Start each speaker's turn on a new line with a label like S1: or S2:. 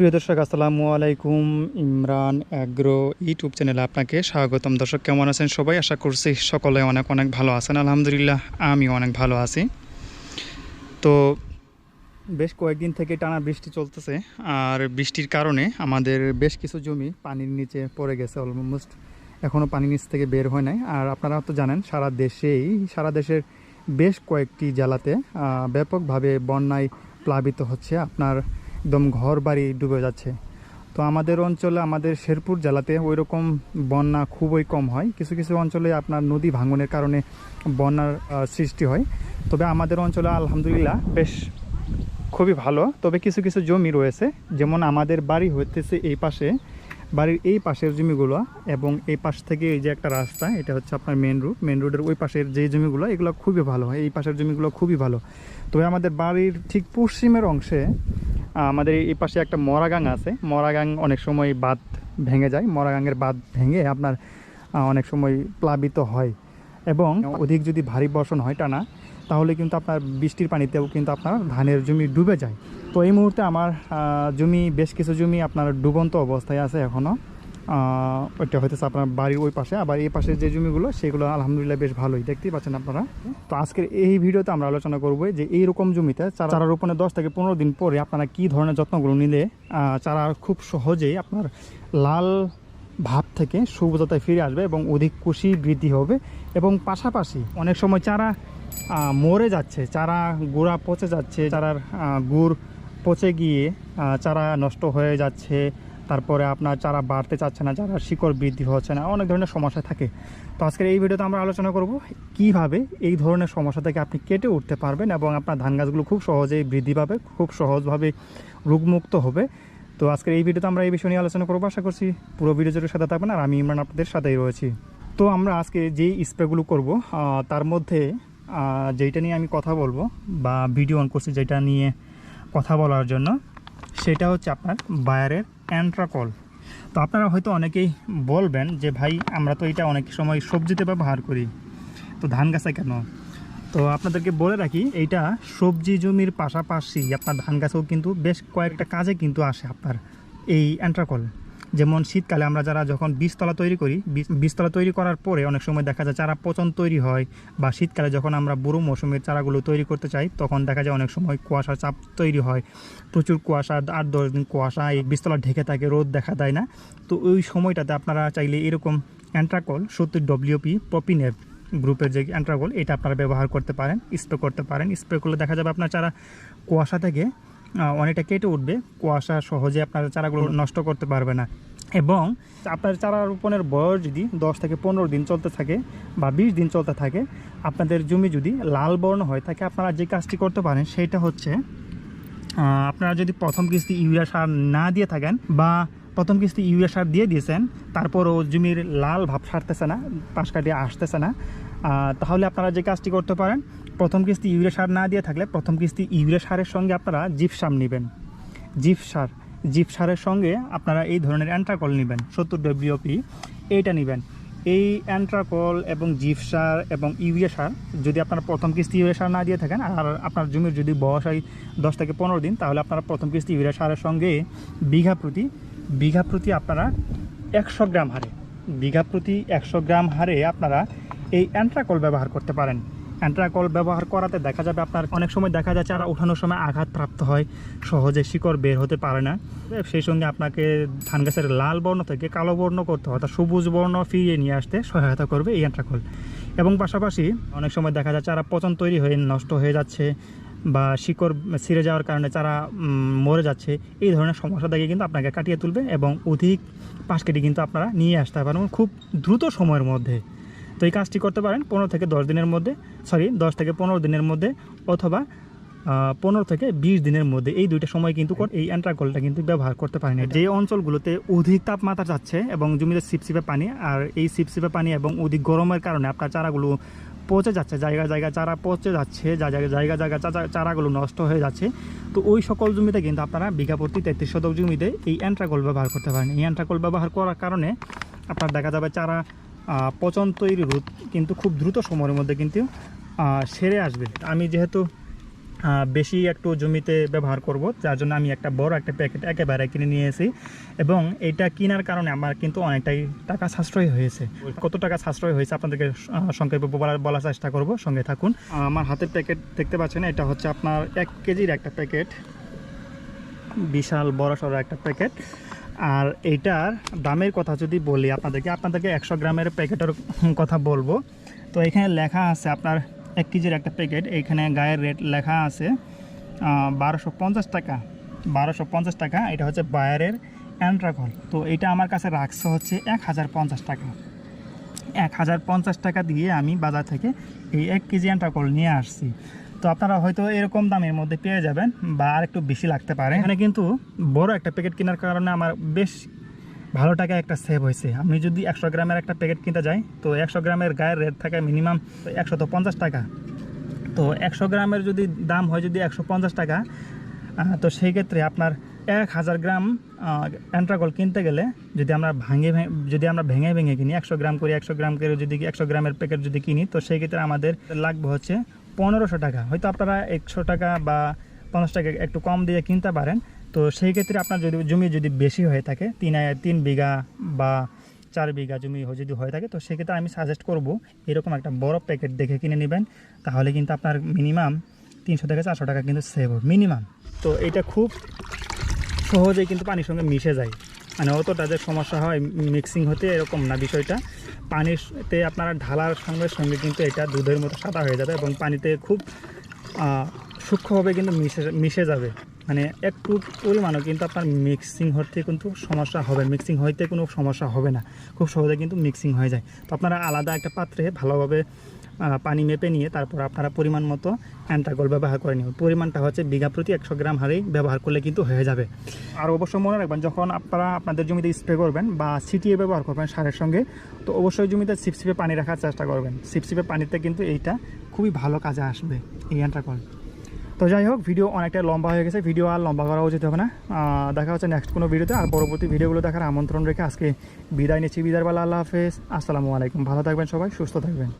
S1: প্রিয় দর্শক, আসসালামু আলাইকুম। ইমরান অ্যাগ্রো ইউটিউব চ্যানেলে আপনাকে স্বাগতম। দর্শক, কেমন আছেন সবাই? আশা করছি সকলে অনেক অনেক ভালো আছেন। আলহামদুলিল্লাহ আমি অনেক ভালো আছি। তো বেশ কয়েকদিন থেকে টানা বৃষ্টি চলতেছে, আর বৃষ্টির কারণে আমাদের বেশ কিছু জমি পানির নিচে পড়ে গেছে অলমোস্ট এখনও পানির নিচ থেকে বের হয় নাই। আর আপনারা তো জানেন, সারা দেশেই, সারা দেশের বেশ কয়েকটি জেলাতে ব্যাপকভাবে বন্যায় প্লাবিত হচ্ছে আপনার একদম ঘর বাড়ি ডুবে যাচ্ছে। তো আমাদের অঞ্চলে, আমাদের শেরপুর জেলাতে ওই রকম বন্যা খুবই কম হয়। কিছু কিছু অঞ্চলে আপনার নদী ভাঙনের কারণে বন্যার সৃষ্টি হয়। তবে আমাদের অঞ্চলে আলহামদুলিল্লাহ বেশ খুবই ভালো। তবে কিছু কিছু জমি রয়েছে। যেমন আমাদের বাড়ি হইতেছে এই পাশে। বাড়ির এই পাশের জমিগুলো এবং এই পাশ থেকে এই যে একটা রাস্তা, এটা হচ্ছে আপনার মেন রোড মেন রোডের ওই পাশের যে জমিগুলো, এগুলো খুবই ভালো হয়। এই পাশের জমিগুলো খুবই ভালো। তবে আমাদের বাড়ির ঠিক পশ্চিমের অংশে আমাদের এই পাশে একটা মরাগাং আছে। মরাগাং অনেক সময় বাঁধ ভেঙে যায়। মরাগাঙের বাঁধ ভেঙে আপনার অনেক সময় প্লাবিত হয়। এবং অধিক যদি ভারী বর্ষণ হয় টানা, তাহলে কিন্তু আপনার বৃষ্টির পানিতেও কিন্তু আপনার ধানের জমি ডুবে যায়। তো এই মুহূর্তে আমার জমি, বেশ কিছু জমি আপনার ডুবন্ত অবস্থায় আছে এখনও ওইটা হইতেছে আপনার বাড়ির ওই পাশে। আবার এই পাশে যে জমিগুলো, সেগুলো আলহামদুলিল্লাহ বেশ ভালোই। দেখতেই পাচ্ছেন আপনারা। তো আজকের এই ভিডিওতে আমরা আলোচনা করব যে এইরকম জমিতে চারা রোপণের দশ থেকে পনেরো দিন পরে আপনারা কী ধরনের যত্নগুলো নিলে চারা খুব সহজেই আপনার লাল ভাব থেকে সবুজতায় ফিরে আসবে এবং অধিক কুশি বৃদ্ধি হবে। এবং পাশাপাশি অনেক সময় চারা মরে যাচ্ছে, চারা গুঁড়া পচে যাচ্ছে, চারার গুড় পচে গিয়ে চারা নষ্ট হয়ে যাচ্ছে তারপরে আপনার যারা বাড়তে চাচ্ছে না যারা শিকড় বৃদ্ধি হচ্ছে না, অনেক ধরনের সমস্যা থাকে। তো আজকের এই ভিডিওতে আমরা আলোচনা করব কীভাবে এই ধরনের সমস্যা থেকে আপনি কেটে উঠতে পারবেন এবং আপনার ধান গাছগুলো খুব সহজেই বৃদ্ধি পাবে, খুব সহজভাবে রোগমুক্ত হবে। তো আজকের এই ভিডিওতে আমরা এই বিষয় নিয়ে আলোচনা করব। আশা করছি পুরো ভিডিও জুড়ে সাথে থাকবেন আর আমি ইমরান আপনাদের সাথেই রয়েছি। তো আমরা আজকে যেই স্প্রেগুলো করব তার মধ্যে যেইটা নিয়ে আমি কথা বলব বা ভিডিও অন করছি যেটা নিয়ে কথা বলার জন্য, সেটা হচ্ছে আপনার বায়ারের অ্যান্ট্রাকল তো আপনারা হয়তো অনেকেই বলবেন যে, ভাই, আমরা তো এটা অনেক সময় সবজিতে ব্যবহার করি। তো ধান গাছে কেন? তো আপনাদেরকে বলে রাখি, এইটা সবজি জমির পাশাপাশি আপনার ধান গাছেও কিন্তু বেশ কয়েকটা কাজে কিন্তু আসে আপনার এই অ্যান্ট্রাকল যেমন শীতকালে আমরা যারা যখন বীজতলা তৈরি করি, বীজ- বীজতলা তৈরি করার পরে অনেক সময় দেখা যায় চারা পচন তৈরি হয় বা শীতকালে যখন আমরা বুড়ো মৌসুমের চারাগুলো তৈরি করতে চাই, তখন দেখা যায় অনেক সময় কুয়াশার চাপ তৈরি হয়। প্রচুর কুয়াশা, আট দশ দিন কুয়াশা, এই বীজতলা ঢেকে থাকে, রোদ দেখা দেয় না। তো ওই সময়টাতে আপনারা চাইলে এরকম অ্যান্ট্রাকল সত্তর ডব্লিউপি পপিনের গ্রুপের যে অ্যান্ট্রাগোল এটা আপনারা ব্যবহার করতে পারেন, স্প্রে করতে পারেন। স্প্রে করলে দেখা যাবে আপনার চারা কুয়াশা থেকে অনেকটা কেটে উঠবে। কুয়াশা সহজে আপনার চারাগুলো নষ্ট করতে পারবে না। এবং আপনার চারা রোপণের বয়স যদি দশ থেকে পনেরো দিন চলতে থাকে বা বিশ দিন চলতে থাকে আপনাদের জমি যদি লাল বর্ণ হয়ে থাকে আপনারা যে কাজটি করতে পারেন সেটা হচ্ছে আপনারা যদি প্রথম কিস্তি ইউরিয়া সার না দিয়ে থাকেন বা প্রথম কিস্তি ইউরিয়া সার দিয়ে দিয়েছেন তারপরও জমির লাল ভাব সারতেছে না পাশ কাটিয়ে আসতেছে না তাহলে আপনারা যে কাজটি করতে পারেন প্রথম কিস্তি ইউরিয়া সার না দিয়ে থাকলে প্রথম কিস্তি ইউরিয়া সারের সঙ্গে আপনারা জিপসাম নেবেন। জিপ সার, জিপ সারের সঙ্গে আপনারা এই ধরনের অ্যান্ট্রাকল নেবেন, সত্তর ডব্লিউপি এইটা নেবেন। এই অ্যান্ট্রাকল এবং জিপ সার এবং ইউরিয়া সার যদি আপনারা প্রথম কিস্তি ইউরিয়া সার না দিয়ে থাকেন, আর আপনার জমির যদি বয়স হয় দশ থেকে পনেরো দিন, তাহলে আপনারা প্রথম কিস্তি ইউরিয়া সারের সঙ্গে বিঘা প্রতি বিঘা প্রতি আপনারা একশো গ্রাম হারে, বিঘা প্রতি একশো গ্রাম হারে আপনারা এই অ্যান্ট্রাকল ব্যবহার করতে পারেন। অ্যান্ট্রাকল ব্যবহার করাতে দেখা যাবে আপনার অনেক সময় দেখা যায় চারা ওঠানোর সময় আঘাত প্রাপ্ত হয়, সহজে শিকড় বের হতে পারে না। সেই সঙ্গে আপনাকে ধান গাছের লাল বর্ণ থেকে কালো বর্ণ করতে হয়, অর্থাৎ সবুজ বর্ণ ফিরিয়ে নিয়ে আসতে সহায়তা করবে এই অ্যান্ট্রাকল। এবং পাশাপাশি অনেক সময় দেখা যায় চারা পচন তৈরি হয়ে নষ্ট হয়ে যাচ্ছে বা শিকড় ছিঁড়ে যাওয়ার কারণে চারা মরে যাচ্ছে। এই ধরনের সমস্যা থেকে কিন্তু আপনাকে কাটিয়ে তুলবে এবং অধিক পাশ কেটে কিন্তু আপনারা নিয়ে আসতে পারেন খুব দ্রুত সময়ের মধ্যে। তো এই কাজটি করতে পারেন পনেরো থেকে দশ দিনের মধ্যে সরি দশ থেকে পনেরো দিনের মধ্যে অথবা পনেরো থেকে বিশ দিনের মধ্যে। এই দুইটা সময় কিন্তু এই অ্যান্ট্রাকলটা কিন্তু ব্যবহার করতে পারেন যে অঞ্চলগুলোতে অধিক তাপমাত্রা যাচ্ছে এবং জমিতে সিপসিপে পানি আর এই সিপসিপে পানি এবং অধিক গরমের কারণে আপনার চারাগুলো পচে যাচ্ছে, জায়গা জায়গা চারা পচে যাচ্ছে যা জায়গা জায়গা চারাগুলো নষ্ট হয়ে যাচ্ছে। তো ওই সকল জমিতে কিন্তু আপনারা বিঘা প্রতি তেত্রিশ শতক জমিতে এই অ্যান্ট্রাকল ব্যবহার করতে পারেন। এই অ্যান্ট্রাকল ব্যবহার করার কারণে আপনার দেখা যাবে চারা পচন তৈরি রোধ কিন্তু খুব দ্রুত সময়ের মধ্যে কিন্তু সেরে আসবে। আমি যেহেতু বেশি একটু জমিতে ব্যবহার করব, যার জন্য আমি একটা বড় একটা প্যাকেট একেবারে কিনে নিয়েছি এবং এটা কেনার কারণে আমার কিন্তু অনেকটাই টাকা সাশ্রয় হয়েছে। কত টাকা সাশ্রয় হয়েছে আপনাদেরকে সংক্ষেপে বলার বলার চেষ্টা করব, সঙ্গে থাকুন। আমার হাতের প্যাকেট দেখতে পাচ্ছেন, এটা হচ্ছে আপনার এক কেজির একটা প্যাকেট, বিশাল বড় সড়ো একটা প্যাকেট। আর এইটার দামের কথা যদি বলি আপনাদেরকে আপনাদেরকে একশো গ্রামের প্যাকেটের কথা বলব। তো এখানে লেখা আছে আপনার এক কেজির একটা প্যাকেট এইখানে গায়ের রেট লেখা আছে বারোশো পঞ্চাশ টাকা, বারোশো পঞ্চাশ টাকা, এটা হচ্ছে বায়ারের অ্যান্ট্রাকল তো এটা আমার কাছে রাখছে হচ্ছে এক হাজার পঞ্চাশ টাকা। এক হাজার পঞ্চাশ টাকা দিয়ে আমি বাজার থেকে এই এক কেজি অ্যান্ট্রাকল নিয়ে আসছি। তো আপনারা হয়তো এরকম দামের মধ্যে পেয়ে যাবেন বা আর একটু বেশি লাগতে পারে। এখানে কিন্তু বড় একটা প্যাকেট কেনার কারণে আমার বেশ ভালো টাকা একটা সেভ হয়েছে। আমি যদি একশো গ্রামের একটা প্যাকেট কিনতে যাই, তো একশো গ্রামের গায়ের রেট থাকে মিনিমাম একশো পঞ্চাশ টাকা। তো একশো গ্রামের যদি দাম হয় যদি একশো পঞ্চাশ টাকা তো সেই ক্ষেত্রে আপনার এক হাজার গ্রাম অ্যান্ট্রাকল কিনতে গেলে যদি আমরা ভেঙে যদি আমরা ভেঙে ভেঙে কিনি, একশো গ্রাম করে একশো গ্রাম করে যদি একশো গ্রামের প্যাকেট যদি কিনি, তো সেই ক্ষেত্রে আমাদের লাগবে হচ্ছে পনেরোশো টাকা। হয়তো আপনারা একশো টাকা বা পঞ্চাশ টাকা একটু কম দিয়ে কিনতে পারেন। তো সেই ক্ষেত্রে আপনার যদি জমি যদি বেশি হয়ে থাকে, তিন তিন বিঘা বা চার বিঘা জমি যদি হয়ে থাকে, তো সেক্ষেত্রে আমি সাজেস্ট করব, এরকম একটা বড় প্যাকেট দেখে কিনে নেবেন। তাহলে কিন্তু আপনার মিনিমাম তিনশো থেকে চারশো টাকা কিন্তু সেভ মিনিমাম তো এটা খুব সহজেই কিন্তু পানির সঙ্গে মিশে যায়। মানে অতটা যে সমস্যা হয় মিক্সিং হতে এরকম না বিষয়টা। পানিতে আপনারা ঢালার সঙ্গে সঙ্গে কিন্তু এটা দুধের মতো সাদা হয়ে যাবে এবং পানিতে খুব সূক্ষ্মভাবে কিন্তু মিশে মিশে যাবে। মানে একটু পরিমাণও কিন্তু আপনার মিক্সিং হতে কিন্তু সমস্যা হবে। মিক্সিং হইতে কোনো সমস্যা হবে না। খুব সহজে কিন্তু মিক্সিং হয়ে যায়। তো আপনারা আলাদা একটা পাত্রে ভালোভাবে পানি মেপে নিয়ে তারপর আপনারা পরিমাণ মতো অ্যান্টাগল ব্যবহার করে নেবেন। পরিমাণটা হচ্ছে বিঘা প্রতি একশো গ্রাম হারেই ব্যবহার করলে কিন্তু হয়ে যাবে। আর অবশ্যই মনে রাখবেন, যখন আপনারা আপনাদের জমিতে স্প্রে করবেন বা ছিটিয়ে ব্যবহার করবেন সারের সঙ্গে, তো অবশ্যই জমিতে সিপসিপে পানি রাখার চেষ্টা করবেন। সিপসিপে পানিতে কিন্তু এইটা খুবই ভালো কাজে আসবে এই অ্যান্ট্রাকল তো যাই হোক ভিডিও অনেকটা লম্বা হয়ে গেছে। ভিডিও আর লম্বা করা উচিত হবে না। দেখা হচ্ছে নেক্সট কোনো ভিডিওতে আর পরবর্তী ভিডিওগুলো দেখার আমন্ত্রণ রেখে আজকে বিদায় নিচ্ছি। বিদায় বেলা আল্লাহ হাফেজ। আসসালামু আলাইকুম। ভালো থাকবেন সবাই, সুস্থ থাকবেন।